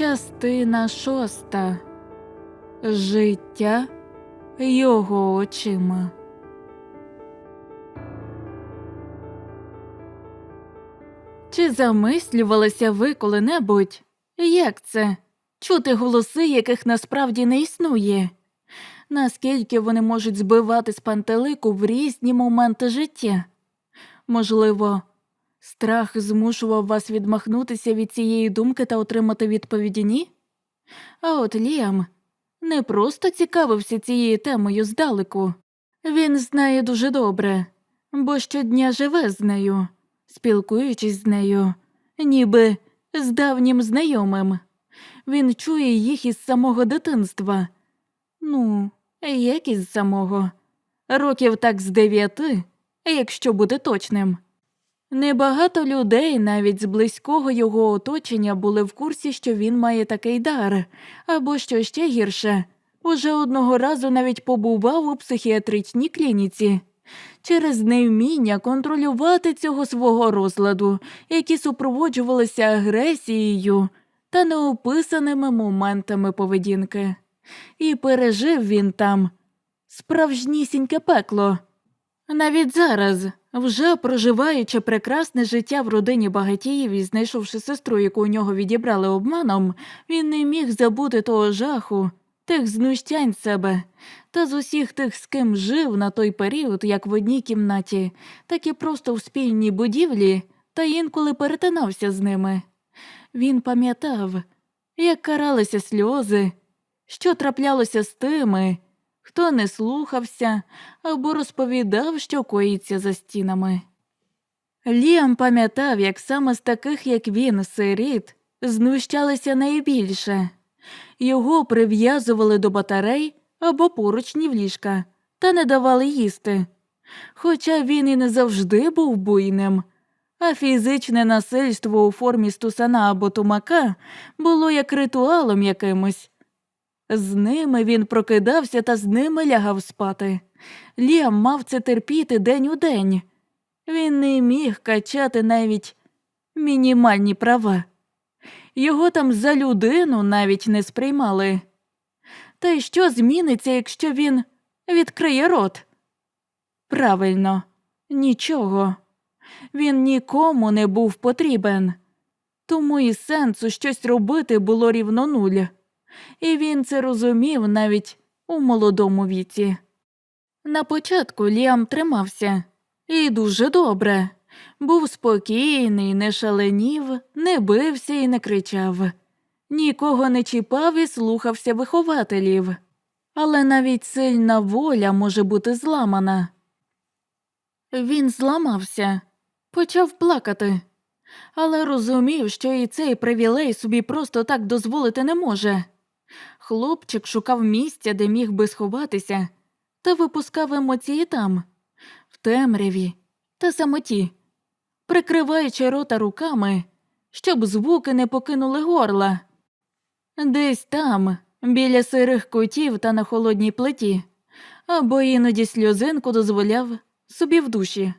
Частина шоста. Життя його очима. Чи замислювалися ви коли-небудь? Як це? Чути голоси, яких насправді не існує? Наскільки вони можуть збивати з пантелику в різні моменти життя? Можливо, страх змушував вас відмахнутися від цієї думки та отримати відповіді ні? А от Ліам не просто цікавився цією темою здалеку. Він знає дуже добре, бо щодня живе з нею, спілкуючись з нею, ніби з давнім знайомим. Він чує їх із самого дитинства. Ну, як із самого. Років так з дев'яти, якщо бути точним. Небагато людей, навіть з близького його оточення, були в курсі, що він має такий дар, або що ще гірше, уже одного разу навіть побував у психіатричній клініці. Через невміння контролювати цього свого розладу, які супроводжувалися агресією та неописаними моментами поведінки. І пережив він там справжнісіньке пекло. Навіть зараз, вже проживаючи прекрасне життя в родині багатіїв і знайшовши сестру, яку у нього відібрали обманом, він не міг забути того жаху, тих знущань себе, та з усіх тих, з ким жив на той період, як в одній кімнаті, так і просто в спільній будівлі, та інколи перетинався з ними. Він пам'ятав, як каралися сльози, що траплялося з тими, хто не слухався або розповідав, що коїться за стінами. Ліам пам'ятав, як саме з таких, як він, сиріт, знущалися найбільше. Його прив'язували до батарей або поручнів ліжка та не давали їсти. Хоча він і не завжди був буйним, а фізичне насильство у формі стусана або тумака було як ритуалом якимось. З ними він прокидався та з ними лягав спати. Ліам мав це терпіти день у день. Він не міг качати навіть мінімальні права. Його там за людину навіть не сприймали. Та й що зміниться, якщо він відкриє рот? Правильно, нічого. Він нікому не був потрібен, тому і сенсу щось робити було рівно нуль і він це розумів навіть у молодому віці. На початку Ліам тримався і дуже добре. Був спокійний, не шаленів, не бився і не кричав, нікого не чіпав і слухався вихователів. Але навіть сильна воля може бути зламана. Він зламався, почав плакати, але розумів, що і цей привілей собі просто так дозволити не може. Хлопчик шукав місця, де міг би сховатися, та випускав емоції там, в темряві та самоті, прикриваючи рота руками, щоб звуки не покинули горла. Десь там, біля сирих кутів та на холодній плиті, або іноді сльозинку дозволяв собі в душі,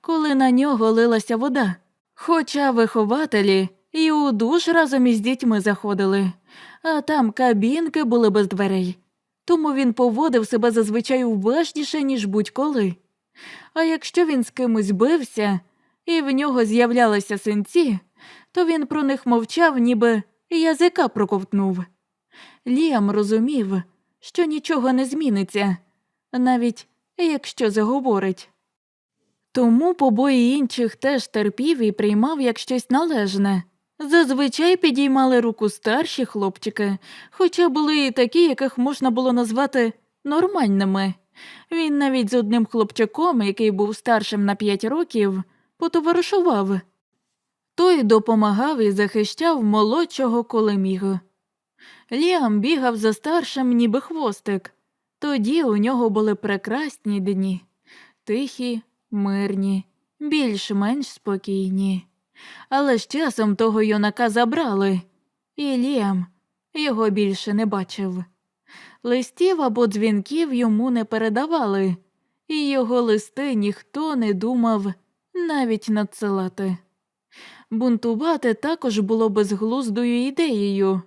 коли на нього лилася вода. Хоча вихователі і у душ разом із дітьми заходили а там кабінки були без дверей. Тому він поводив себе зазвичай уважніше, ніж будь-коли. А якщо він з кимось бився, і в нього з'являлися синці, то він про них мовчав, ніби язика проковтнув. Ліам розумів, що нічого не зміниться, навіть якщо заговорить. Тому побої інших теж терпів і приймав як щось належне. Зазвичай підіймали руку старші хлопчики, хоча були і такі, яких можна було назвати нормальними. Він навіть з одним хлопчаком, який був старшим на п'ять років, потоваришував. Той допомагав і захищав молодшого коли міг. Ліам бігав за старшим, ніби хвостик. Тоді у нього були прекрасні дні, тихі, мирні, більш-менш спокійні. Але з часом того юнака забрали, і Ліам його більше не бачив. Листів або дзвінків йому не передавали, і його листи ніхто не думав навіть надсилати. Бунтувати також було безглуздою ідеєю,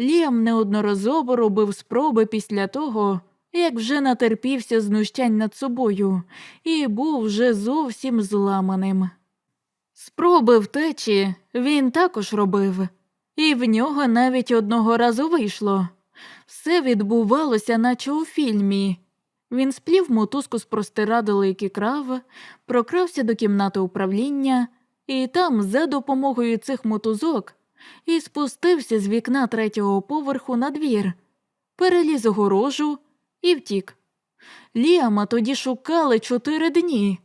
Ліам неодноразово робив спроби після того, як вже натерпівся знущань над собою і був вже зовсім зламаним. Спроби втечі він також робив, і в нього навіть одного разу вийшло. Все відбувалося, наче у фільмі. Він сплів мотузку з простирадили і крав, прокрався до кімнати управління, і там, за допомогою цих мотузок, і спустився з вікна третього поверху на двір, переліз огорожу і втік. Ліама тоді шукали чотири дні.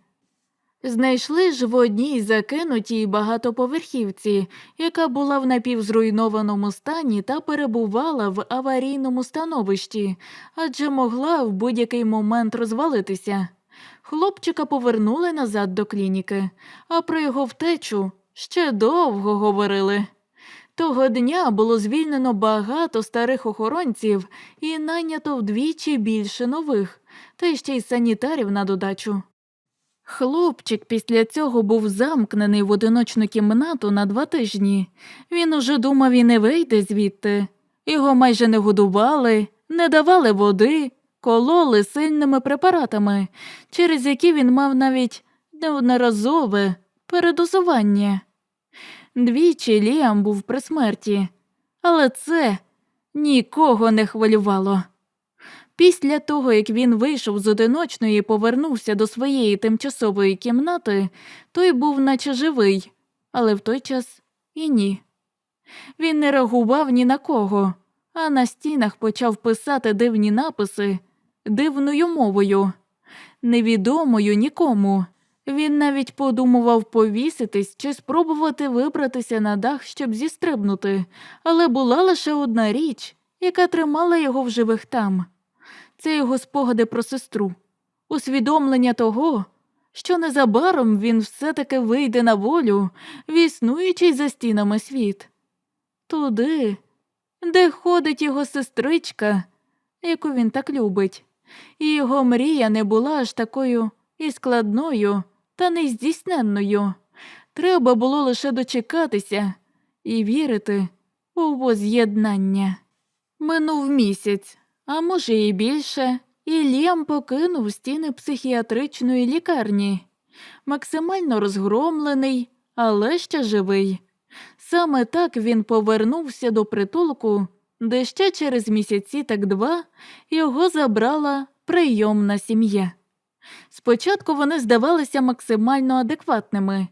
Знайшли ж в одній закинутій багатоповерхівці, яка була в напівзруйнованому стані та перебувала в аварійному становищі, адже могла в будь-який момент розвалитися. Хлопчика повернули назад до клініки, а про його втечу ще довго говорили. Того дня було звільнено багато старих охоронців і найнято вдвічі більше нових, та ще й санітарів на додачу. Хлопчик після цього був замкнений в одиночну кімнату на два тижні. Він уже думав і не вийде звідти. Його майже не годували, не давали води, кололи сильними препаратами, через які він мав навіть неодноразове передозування. Двічі Ліам був при смерті, але це нікого не хвилювало. Після того, як він вийшов з одиночної і повернувся до своєї тимчасової кімнати, той був наче живий, але в той час і ні. Він не реагував ні на кого, а на стінах почав писати дивні написи дивною мовою, невідомою нікому. Він навіть подумував повіситись чи спробувати вибратися на дах, щоб зістрибнути, але була лише одна річ, яка тримала його в живих там це його спогади про сестру, усвідомлення того, що незабаром він все-таки вийде на волю в існуючий за стінами світ, туди, де ходить його сестричка, яку він так любить, і його мрія не була аж такою і складною та нездійсненною. Треба було лише дочекатися і вірити у воз'єднання. Минув місяць, а може і більше, і Ліам покинув стіни психіатричної лікарні, максимально розгромлений, але ще живий. Саме так він повернувся до притулку, де ще через місяці, так два, його забрала прийомна сім'я. Спочатку вони здавалися максимально адекватними,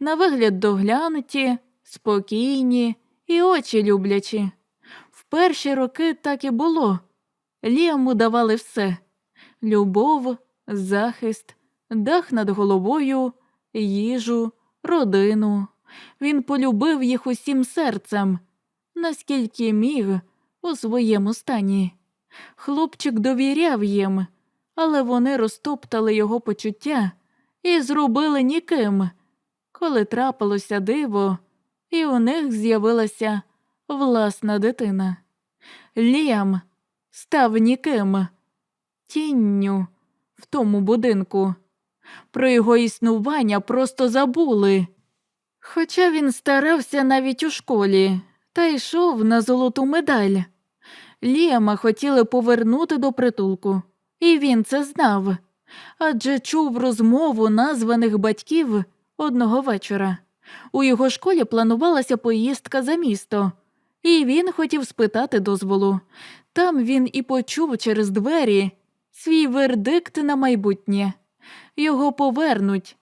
на вигляд доглянуті, спокійні і очі люблячі. В перші роки так і було. Ліаму давали все любов, захист, дах над головою, їжу, родину. Він полюбив їх усім серцем, наскільки міг у своєму стані. Хлопчик довіряв їм, але вони розтоптали його почуття і зробили ніким. Коли трапилося диво, і у них з'явилася власна дитина. Ліам став ніким, тінню в тому будинку. Про його існування просто забули. Хоча він старався навіть у школі та йшов на золоту медаль. Ліама хотіли повернути до притулку, і він це знав, адже чув розмову названих батьків одного вечора. У його школі планувалася поїздка за місто, і він хотів спитати дозволу. Там він і почув через двері свій вердикт на майбутнє. Його повернуть.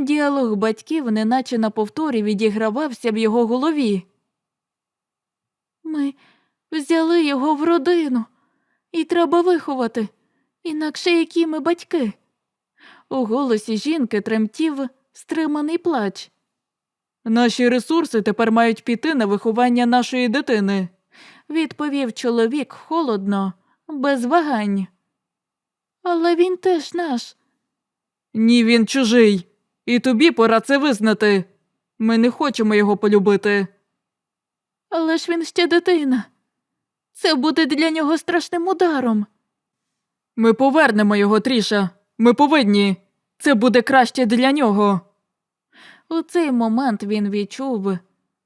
Діалог батьків, неначе на повторі, відігравався в його голові. Ми взяли його в родину, і треба виховати, інакше які ми батьки. У голосі жінки тремтів стриманий плач. Наші ресурси тепер мають піти на виховання нашої дитини, відповів чоловік холодно, без вагань. Але він теж наш. Ні, він чужий, і тобі пора це визнати. Ми не хочемо його полюбити. Але ж він ще дитина. Це буде для нього страшним ударом. Ми повернемо його, Тріша. Ми повинні. Це буде краще для нього. У цей момент він відчув,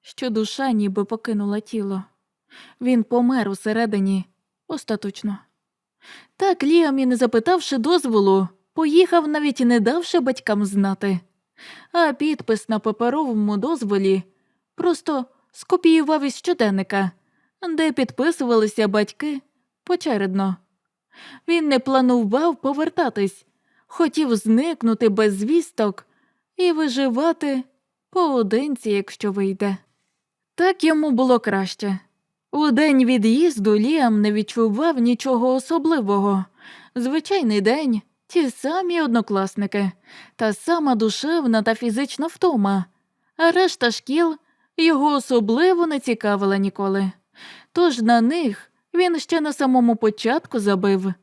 що душа ніби покинула тіло. Він помер усередині остаточно. Так Ліам і не запитавши дозволу, поїхав, навіть не давши батькам знати. А підпис на паперовому дозволі просто скопіював із щоденника, де підписувалися батьки почередно. Він не планував повертатись, хотів зникнути без звісток і виживати поодинці, якщо вийде. Так йому було краще. У день від'їзду Ліам не відчував нічого особливого. Звичайний день, ті самі однокласники, та сама душевна та фізична втома, а решта шкіл його особливо не цікавила ніколи. Тож на них він ще на самому початку забив.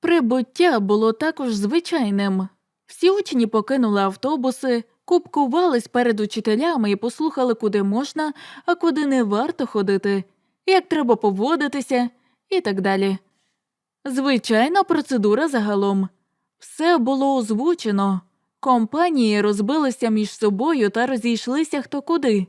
Прибуття було також звичайним. Всі учні покинули автобуси, купкувались перед учителями і послухали, куди можна, а куди не варто ходити, як треба поводитися і так далі. Звичайна процедура загалом. Все було озвучено. Компанії розбилися між собою та розійшлися хто куди.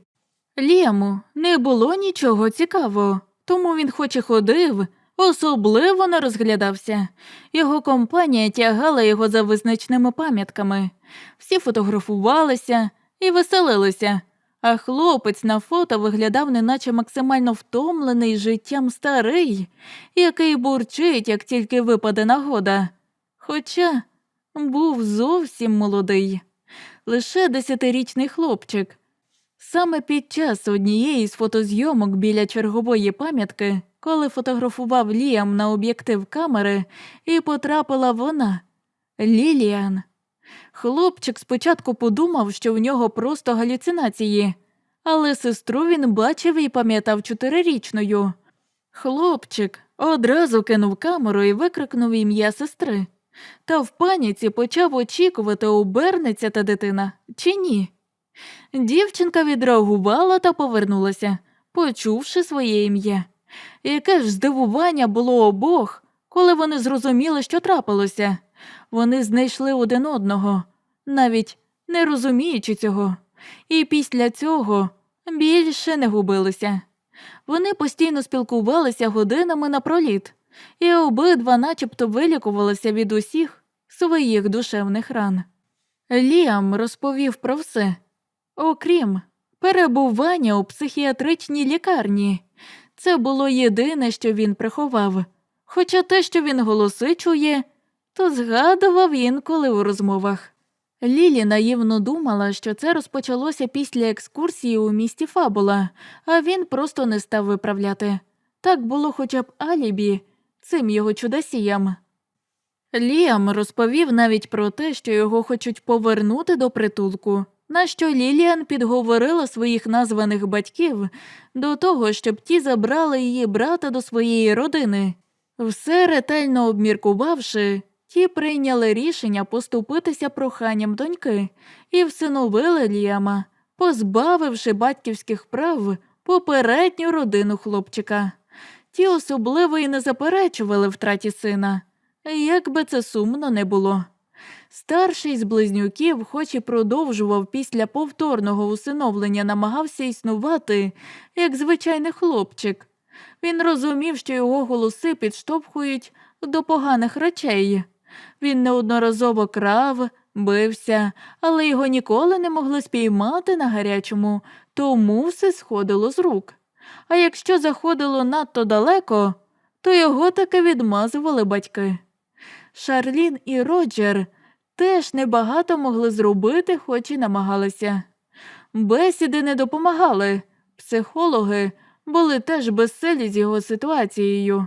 Лєму не було нічого цікавого, тому він хоч і ходив, особливо не розглядався. Його компанія тягала його за визначними пам'ятками. Всі фотографувалися і веселилися, а хлопець на фото виглядав неначе максимально втомлений життям старий, який бурчить, як тільки випаде нагода. Хоча був зовсім молодий, лише десятирічний хлопчик. Саме під час однієї з фотозйомок біля чергової пам'ятки, коли фотографував Ліам на об'єктив камери, і потрапила вона Ліліан. Хлопчик спочатку подумав, що в нього просто галюцинації, але сестру він бачив і пам'ятав чотирирічною. Хлопчик одразу кинув камеру і викрикнув ім'я сестри. Та в паніці почав очікувати, обернеться та дитина чи ні. Дівчинка відреагувала та повернулася, почувши своє ім'я. Яке ж здивування було обох, коли вони зрозуміли, що трапилося. Вони знайшли один одного, навіть не розуміючи цього, і після цього більше не губилися. Вони постійно спілкувалися годинами напроліт, і обидва начебто вилікувалися від усіх своїх душевних ран. Ліам розповів про все, окрім перебування у психіатричній лікарні. Це було єдине, що він приховав. Хоча те, що він голоси чує, то згадував інколи у розмовах. Лілі наївно думала, що це розпочалося після екскурсії у місті Фабула, а він просто не став виправляти. Так було хоча б алібі цим його чудосіям. Ліам розповів навіть про те, що його хочуть повернути до притулку, на що Ліліан підговорила своїх названих батьків до того, щоб ті забрали її брата до своєї родини. Все ретельно обміркувавши, ті прийняли рішення поступитися проханням доньки і всиновили Ліама, позбавивши батьківських прав попередню родину хлопчика. Ті особливо і не заперечували втраті сина, як би це сумно не було. Старший з близнюків, хоч і продовжував після повторного усиновлення, намагався існувати, як звичайний хлопчик. Він розумів, що його голоси підштовхують до поганих речей. Він неодноразово крав, бився, але його ніколи не могли спіймати на гарячому, тому все сходило з рук. А якщо заходило надто далеко, то його таки відмазували батьки. Шарлін і Роджер теж небагато могли зробити, хоч і намагалися. Бесіди не допомагали, психологи були теж безселі з його ситуацією.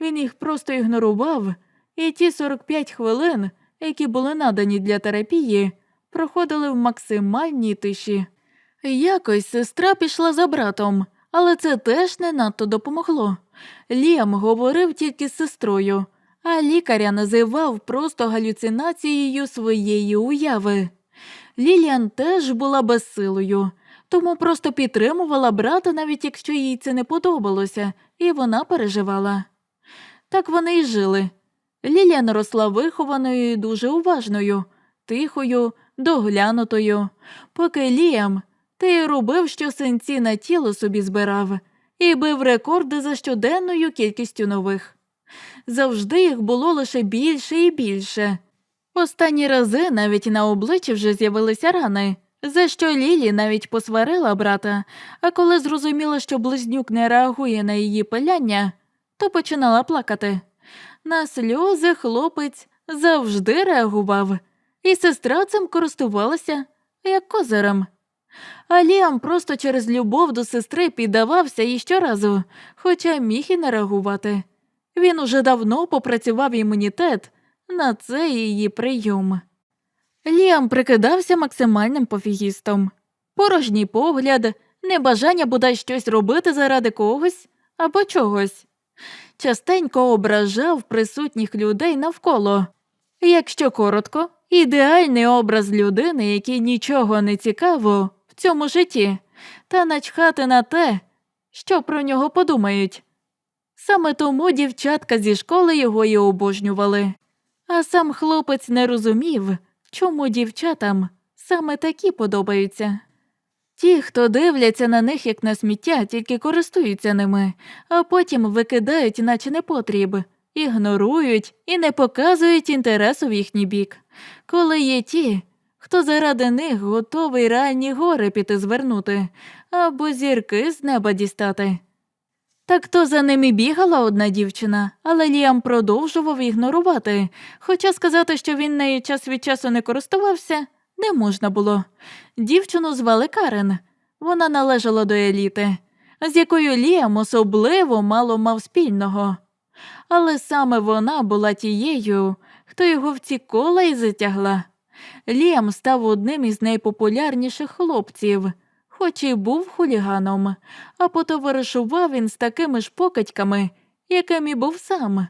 Він їх просто ігнорував, і ті 45 хвилин, які були надані для терапії, проходили в максимальній тиші. Якось сестра пішла за братом, але це теж не надто допомогло. Ліам говорив тільки з сестрою, а лікаря називав просто галюцинацією своєї уяви. Ліліан теж була безсилою, тому просто підтримувала брата, навіть якщо їй це не подобалося, і вона переживала. Так вони й жили. Ліліан росла вихованою і дуже уважною, тихою, доглянутою, поки Ліам й робив, що синці на тіло собі збирав, і бив рекорди за щоденною кількістю нових. Завжди їх було лише більше і більше. Останні рази навіть на обличчі вже з'явилися рани, за що Лілі навіть посварила брата, а коли зрозуміла, що близнюк не реагує на її пиляння, то починала плакати. На сльози хлопець завжди реагував, і сестра цим користувалася як козирем. А Ліам просто через любов до сестри піддавався їй щоразу, хоча міг і не реагувати. Він уже давно попрацював імунітет на цей її прийом. Ліам прикидався максимальним пофігістом. Порожній погляд, небажання бодай щось робити заради когось або чогось. Частенько ображав присутніх людей навколо. Якщо коротко, ідеальний образ людини, якій нічого не цікаво в цьому житті, та начхати на те, що про нього подумають. Саме тому дівчатка зі школи його і обожнювали. А сам хлопець не розумів, чому дівчатам саме такі подобаються. Ті, хто дивляться на них як на сміття, тільки користуються ними, а потім викидають, наче непотріб, ігнорують і не показують інтересу в їхній бік. Коли є ті, хто заради них готовий реальні гори піти звернути або зірки з неба дістати. Так то за ними бігала одна дівчина, але Ліам продовжував ігнорувати, хоча сказати, що він нею час від часу не користувався, не можна було. Дівчину звали Карен. Вона належала до еліти, з якою Ліам особливо мало мав спільного. Але саме вона була тією, хто його в ці кола і затягла. Ліам став одним із найпопулярніших хлопців, хоч і був хуліганом, а потоваришував він з такими ж покидьками, яким і був сам.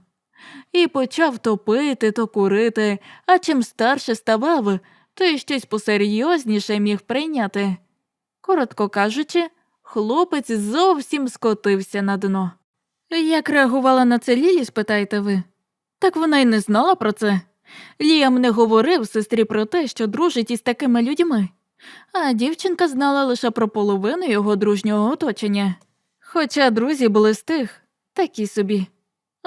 І почав то пити, то курити, а чим старше ставав, то й щось посерйозніше міг прийняти. Коротко кажучи, хлопець зовсім скотився на дно. Як реагувала на це Лілі, спитаєте ви? Так вона й не знала про це. Ліам не говорив сестрі про те, що дружить із такими людьми, а дівчинка знала лише про половину його дружнього оточення. Хоча друзі були з тих, такі собі.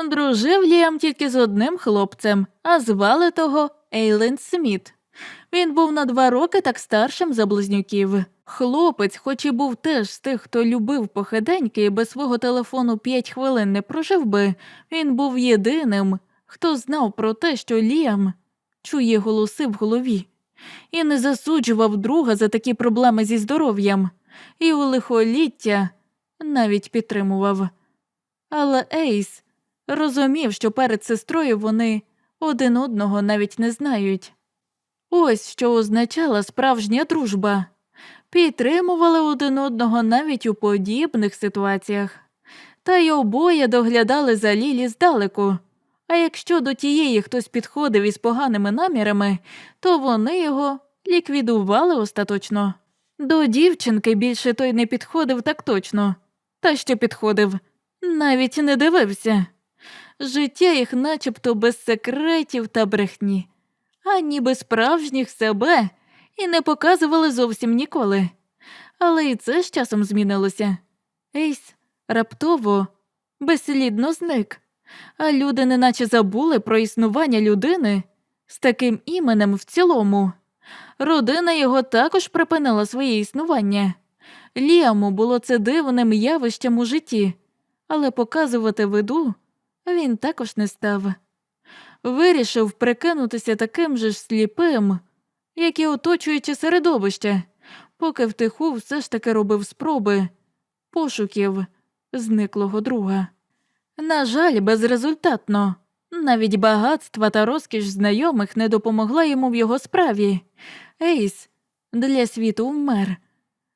Дружив Ліам тільки з одним хлопцем, а звали того Ейлен Сміт. Він був на два роки так старшим за близнюків. Хлопець, хоч і був теж з тих, хто любив похиденьки і без свого телефону п'ять хвилин не прожив би, він був єдиним, хто знав про те, що Ліам чує голоси в голові, і не засуджував друга за такі проблеми зі здоров'ям, і у лихоліття навіть підтримував. Але Ейс розумів, що перед сестрою вони один одного навіть не знають. Ось що означала справжня дружба. Підтримували один одного навіть у подібних ситуаціях, та й обоє доглядали за Лілі здалеку. А якщо до тієї хтось підходив із поганими намірами, то вони його ліквідували остаточно. До дівчинки більше той не підходив так точно, та що підходив, навіть не дивився. Життя їх начебто без секретів та брехні, ані без справжніх себе і не показували зовсім ніколи. Але і це з часом змінилося. Ейс раптово безслідно зник, а люди неначе забули про існування людини з таким іменем в цілому. Родина його також припинила своє існування. Ліаму було це дивним явищем у житті, але показувати виду він також не став. Вирішив прикинутися таким же ж сліпим, як і оточуюче середовище, поки втиху все ж таки робив спроби пошуків зниклого друга. На жаль, безрезультатно. Навіть багатства та розкіш знайомих не допомогла йому в його справі. Ейс для світу вмер.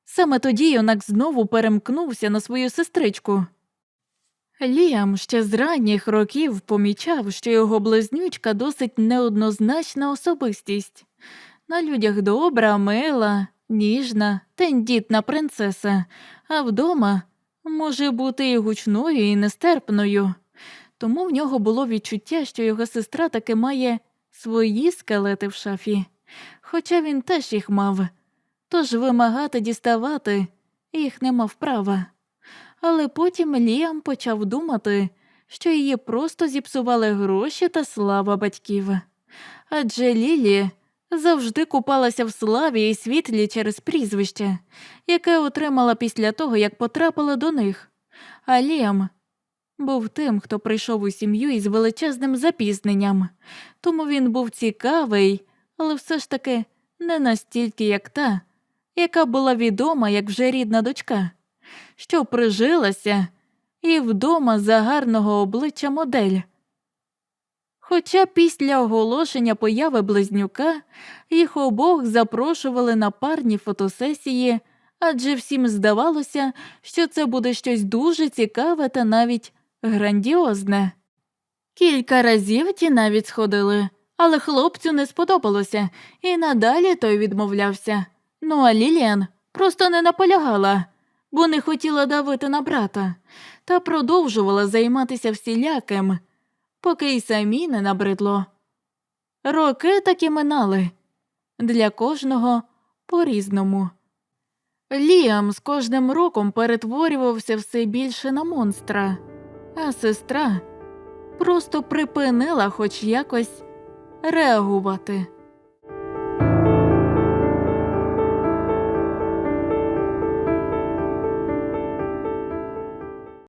Саме тоді юнак знову перемкнувся на свою сестричку. Ліам ще з ранніх років помічав, що його близнючка досить неоднозначна особистість. На людях добра, мила, ніжна, тендітна принцеса, а вдома може бути і гучною, і нестерпною. Тому в нього було відчуття, що його сестра таки має свої скелети в шафі, хоча він теж їх мав, тож вимагати діставати їх не мав права. Але потім Ліам почав думати, що її просто зіпсували гроші та слава батьків. Адже Лілі завжди купалася в славі і світлі через прізвище, яке отримала після того, як потрапила до них. А Ліам був тим, хто прийшов у сім'ю із величезним запізненням, тому він був цікавий, але все ж таки не настільки, як та, яка була відома, як вже рідна дочка, що прижилася і вдома за гарного обличчя модель. Хоча після оголошення появи близнюка їх обох запрошували на парні фотосесії, адже всім здавалося, що це буде щось дуже цікаве та навіть грандіозне. Кілька разів ті навіть сходили, але хлопцю не сподобалося, і надалі той відмовлявся. Ну а Ліліан просто не наполягала, бо не хотіла давити на брата, та продовжувала займатися всіляким, поки й самі не набридло. Роки таки минали для кожного по-різному. Ліам з кожним роком перетворювався все більше на монстра, а сестра просто припинила хоч якось реагувати.